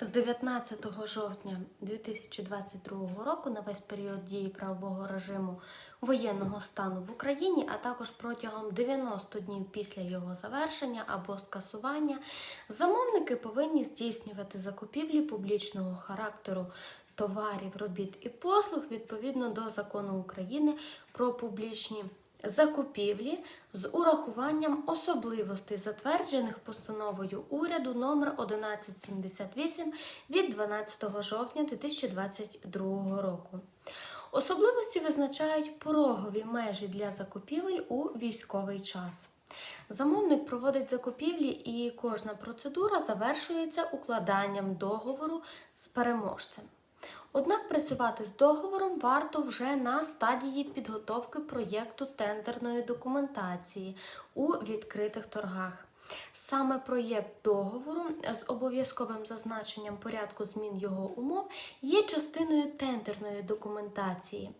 З 19 жовтня 2022 року на весь період дії правового режиму воєнного стану в Україні, а також протягом 90 днів після його завершення або скасування, замовники повинні здійснювати закупівлі публічного характеру товарів, робіт і послуг відповідно до закону України про публічні закупівлі з урахуванням особливостей, затверджених постановою уряду номер 1178 від 12 жовтня 2022 року. Особливості визначають порогові межі для закупівель у військовий час. Замовник проводить закупівлі, і кожна процедура завершується укладанням договору з переможцем. Однак працювати з договором варто вже на стадії підготовки проєкту тендерної документації у відкритих торгах. Саме проєкт договору з обов'язковим зазначенням порядку змін його умов є частиною тендерної документації.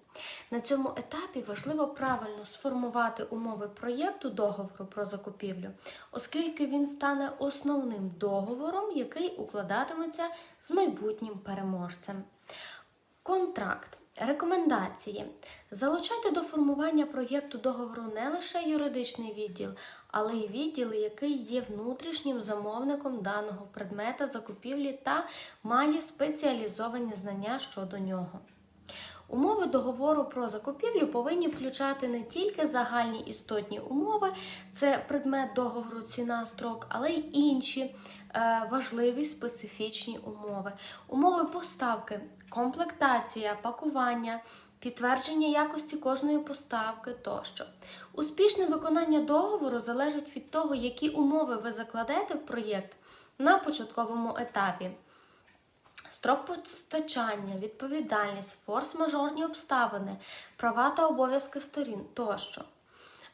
На цьому етапі важливо правильно сформувати умови проєкту договору про закупівлю, оскільки він стане основним договором, який укладатиметься з майбутнім переможцем. Контракт. Рекомендації. Залучайте до формування проєкту договору не лише юридичний відділ, але й відділ, який є внутрішнім замовником даного предмета закупівлі та має спеціалізовані знання щодо нього. Умови договору про закупівлю повинні включати не тільки загальні істотні умови, це предмет договору, ціна, строк, але й інші е, важливі специфічні умови. Умови поставки, комплектація, пакування, підтвердження якості кожної поставки тощо. Успішне виконання договору залежить від того, які умови ви закладете в проєкт на початковому етапі. Строк постачання, відповідальність, форс-мажорні обставини, права та обов'язки сторін тощо.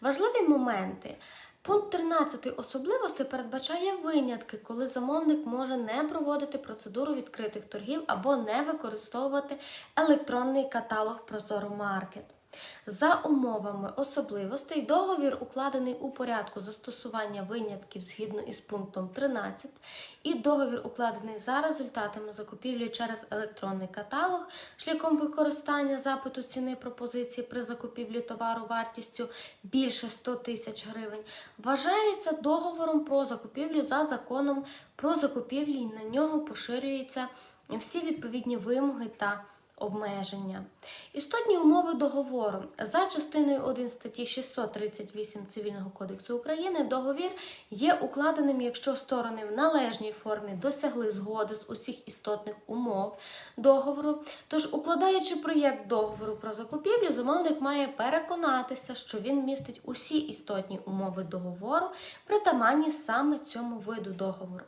Важливі моменти. Пункт 13 особливостей передбачає винятки, коли замовник може не проводити процедуру відкритих торгів або не використовувати електронний каталог Прозоро Маркет. За умовами особливостей, договір укладений у порядку застосування винятків згідно із пунктом 13, і договір укладений за результатами закупівлі через електронний каталог шляхом використання запиту ціни пропозиції при закупівлі товару вартістю більше 100 тисяч гривень, вважається договором про закупівлю за законом про закупівлі, і на нього поширюються всі відповідні вимоги та обмеження. Істотні умови договору за частиною 1 статті 638 Цивільного кодексу України договір є укладеним, якщо сторони в належній формі досягли згоди з усіх істотних умов договору. Тож, укладаючи проєкт договору про закупівлю, замовник має переконатися, що він містить усі істотні умови договору, притаманні саме цьому виду договору.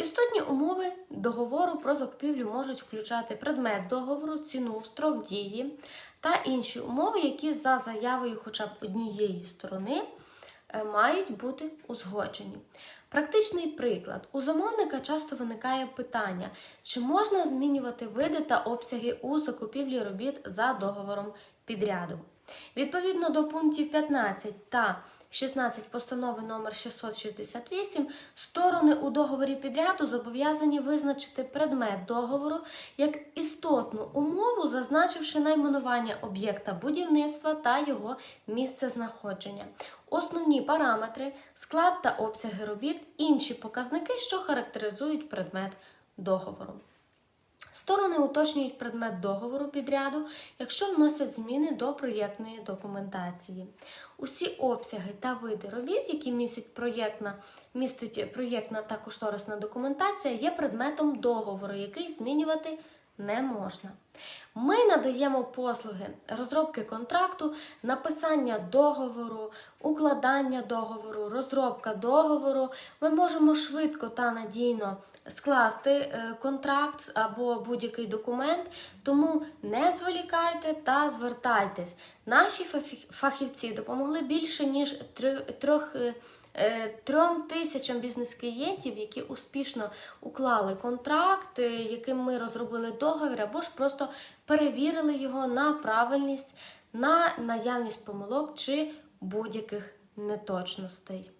Істотні умови договору про закупівлю можуть включати предмет договору, ціну, строк дії та інші умови, які за заявою хоча б однієї сторони е, мають бути узгоджені. Практичний приклад. У замовника часто виникає питання, чи можна змінювати види та обсяги у закупівлі робіт за договором підряду. Відповідно до пунктів 15 та 16 постанови номер 668 сторони у договорі підряду зобов'язані визначити предмет договору як істотну умову, зазначивши найменування об'єкта будівництва та його місце знаходження, основні параметри, склад та обсяги робіт, інші показники, що характеризують предмет договору. Сторони уточнюють предмет договору підряду, якщо вносять зміни до проєктної документації. Усі обсяги та види робіт, які містить проєктна, містить проєктна та кошторисна документація, є предметом договору, який змінювати не можна. Ми надаємо послуги розробки контракту, написання договору, укладання договору, розробка договору. Ми можемо швидко та надійно скласти е, контракт або будь-який документ, тому не зволікайте та звертайтесь. Наші фахівці допомогли більше ніж трьох. Е, е, трьом тисячам бізнес-клієнтів, які успішно уклали контракт, яким ми розробили договір, або ж просто перевірили його на правильність, на наявність помилок чи будь-яких неточностей.